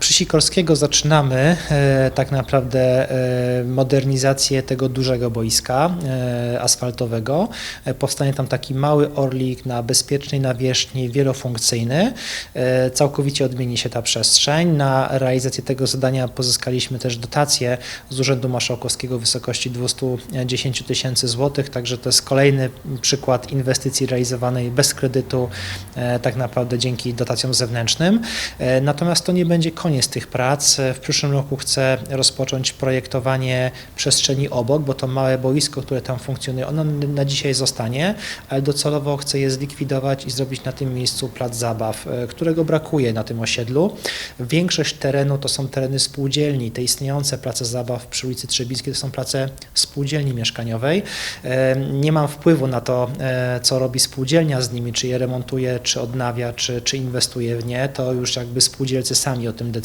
Przy Sikorskiego zaczynamy e, tak naprawdę e, modernizację tego dużego boiska e, asfaltowego. E, powstanie tam taki mały orlik na bezpiecznej nawierzchni, wielofunkcyjny. E, całkowicie odmieni się ta przestrzeń. Na realizację tego zadania pozyskaliśmy też dotację z Urzędu Marszałkowskiego w wysokości 210 tysięcy złotych, także to jest kolejny przykład inwestycji realizowanej bez kredytu, e, tak naprawdę dzięki dotacjom zewnętrznym. E, Natomiast to nie będzie koniec tych prac. W przyszłym roku chcę rozpocząć projektowanie przestrzeni obok, bo to małe boisko, które tam funkcjonuje, ono na dzisiaj zostanie, ale docelowo chcę je zlikwidować i zrobić na tym miejscu plac zabaw, e, którego brakuje na tym osiedlu. Większość terenu to są tereny spółdzielni. Te istniejące place zabaw przy ulicy Trzebińskiej to są place spółdzielni mieszkaniowej. E, Nie mam wpływu na to, e, co robi spółdzielnia z nimi, czy je remontuje, czy odnawia, czy, czy inwestuje w nie. To już jakby spółdzielcy sami o tym decydują.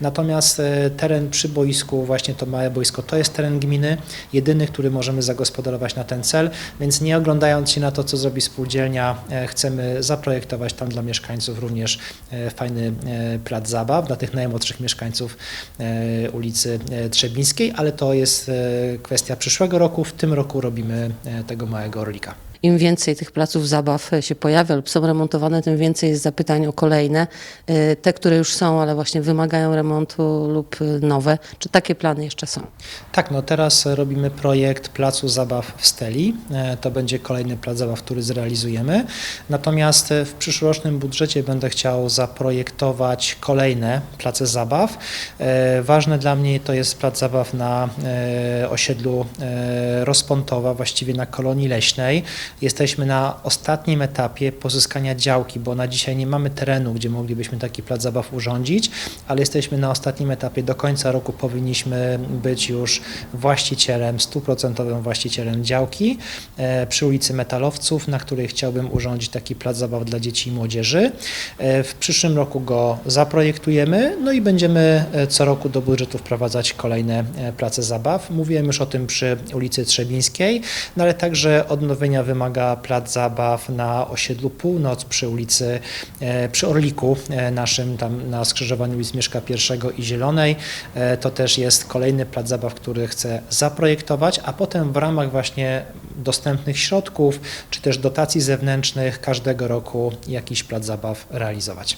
Natomiast e, teren przy boisku, właśnie to małe boisko, to jest teren gminy, jedyny, który możemy zagospodarować na ten cel, więc nie oglądając się na to, co zrobi spółdzielnia, e, chcemy zaprojektować tam dla mieszkańców również e, fajny plac zabaw dla tych najmłodszych mieszkańców ulicy Trzebińskiej, ale to jest kwestia przyszłego roku. W tym roku robimy tego małego orlika. Im więcej tych placów zabaw e, się pojawia lub są remontowane, tym więcej jest zapytań o kolejne. E, Te, które już są, ale właśnie wymagają remontu lub e, nowe. Czy takie plany jeszcze są? Tak, no teraz robimy projekt Placu Zabaw w Steli. To będzie kolejny plac zabaw, który zrealizujemy. Natomiast w przyszłorocznym budżecie będę chciał zaprojektować kolejne place zabaw. Ważne dla mnie to jest plac zabaw na osiedlu Rozpontowa, właściwie na kolonii leśnej. Jesteśmy na ostatnim etapie pozyskania działki, bo na dzisiaj nie mamy terenu, gdzie moglibyśmy taki plac zabaw urządzić, ale jesteśmy na ostatnim etapie. Do końca roku powinniśmy być już właścicielem, stuprocentowym właścicielem działki e, przy ulicy Metalowców, na której chciałbym urządzić taki plac zabaw dla dzieci i młodzieży. E, W przyszłym roku go zaprojektujemy, no i będziemy e, co roku do budżetu wprowadzać kolejne place zabaw. Mówiłem już o tym przy ulicy Trzebińskiej, no ale także odnowienia wymaga plac zabaw na osiedlu Północ przy ulicy, e, przy Orliku e, naszym, tam na skrzyżowaniu ulic Mieszka I i Zielonej. E, To też jest kolejny plac zabaw, który chcę zaprojektować, a potem w ramach właśnie dostępnych środków, czy też dotacji zewnętrznych każdego roku jakiś plac zabaw realizować.